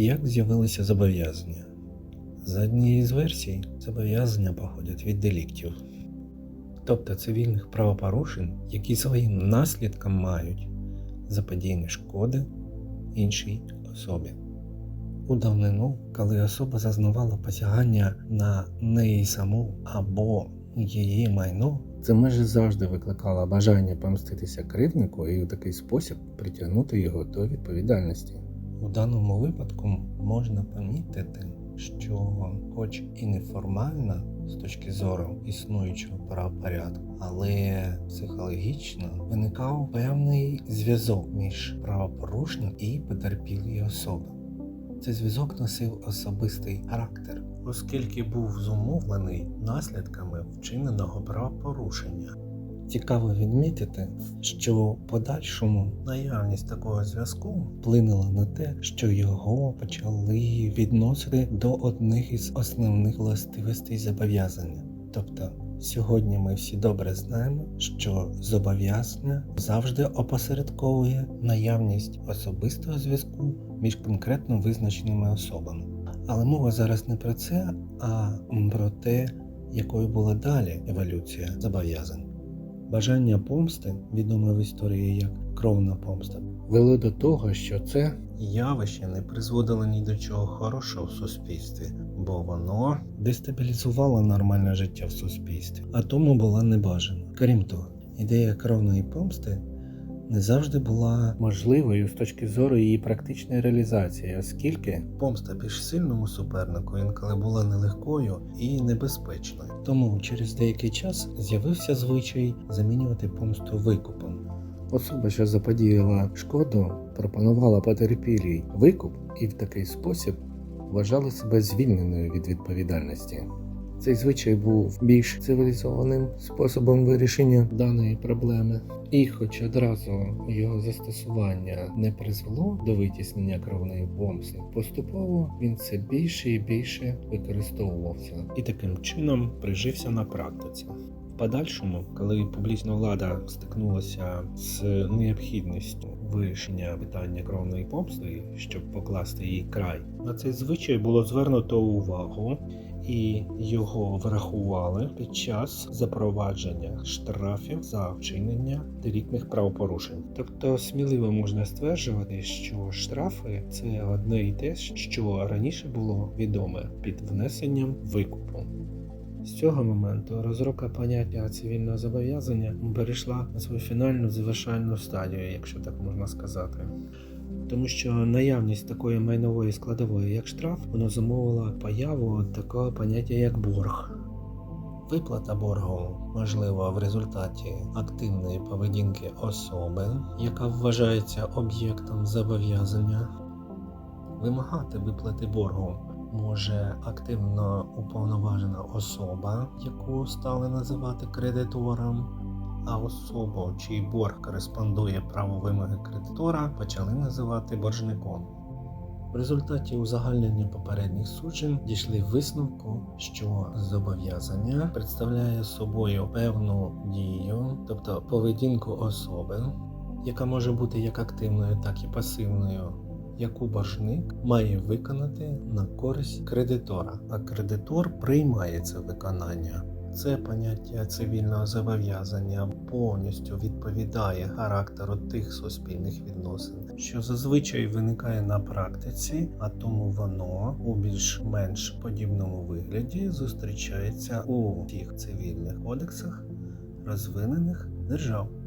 Як з'явилися зобов'язання? За однією з версій, зобов'язання походять від деліктів, тобто цивільних правопорушень, які своїм наслідком мають заподіяння шкоди іншій особі. У давнину, коли особа зазнавала посягання на неї саму або її майно, це майже завжди викликало бажання помститися кривднику і у такий спосіб притягнути його до відповідальності. У даному випадку можна помітити, що, хоч і неформально з точки зору існуючого правопорядку, але психологічно виникав певний зв'язок між правопорушником і потерпілою особою. Цей зв'язок носив особистий характер, оскільки був зумовлений наслідками вчиненого правопорушення. Цікаво відмітити, що в подальшому наявність такого зв'язку вплинула на те, що його почали відносити до одних із основних властивостей зобов'язання. Тобто, сьогодні ми всі добре знаємо, що зобов'язання завжди опосередковує наявність особистого зв'язку між конкретно визначеними особами. Але мова зараз не про це, а про те, якою була далі еволюція зобов'язань. Бажання помсти, відоме в історії як кровна помста, вело до того, що це явище не призводило ні до чого хорошого в суспільстві, бо воно дестабілізувало нормальне життя в суспільстві, а тому була небажана. Крім того, ідея кровної помсти не завжди була можливою з точки зору її практичної реалізації, оскільки помста більш сильному супернику інколи була нелегкою і небезпечною. Тому через деякий час з'явився звичай замінювати помсту викупом. Особа, що заподіяла шкоду, пропонувала потерпілій викуп і в такий спосіб вважала себе звільненою від відповідальності. Цей звичай був більш цивілізованим способом вирішення даної проблеми, і, хоч одразу його застосування не призвело до витіснення кровної помсти, поступово він все більше і більше використовувався і таким чином прижився на практиці. В подальшому, коли публічна влада стикнулася з необхідністю вирішення питання кровної помсти, щоб покласти їй край, на цей звичай було звернуто увагу і його врахували під час запровадження штрафів за вчинення деліктних правопорушень. Тобто сміливо можна стверджувати, що штрафи це одне і те, що раніше було відоме під внесенням викупу. З цього моменту розробка поняття цивільного зобов'язання перейшла на свою фінальну завершальну стадію, якщо так можна сказати. Тому що наявність такої майнової складової, як штраф, воно замовила появу такого поняття, як борг. Виплата боргу можлива в результаті активної поведінки особи, яка вважається об'єктом зобов'язання. Вимагати виплати боргу може активно уповноважена особа, яку стали називати кредитором, а особу, чий борг кореспондує праву вимоги кредитора, почали називати боржником. В результаті узагальнення попередніх суджень дійшли висновку, що зобов'язання представляє собою певну дію, тобто поведінку особи, яка може бути як активною, так і пасивною, яку боржник має виконати на користь кредитора, а кредитор приймає це виконання. Це поняття цивільного зобов'язання повністю відповідає характеру тих суспільних відносин, що зазвичай виникає на практиці, а тому воно у більш-менш подібному вигляді зустрічається у всіх цивільних кодексах розвинених держав.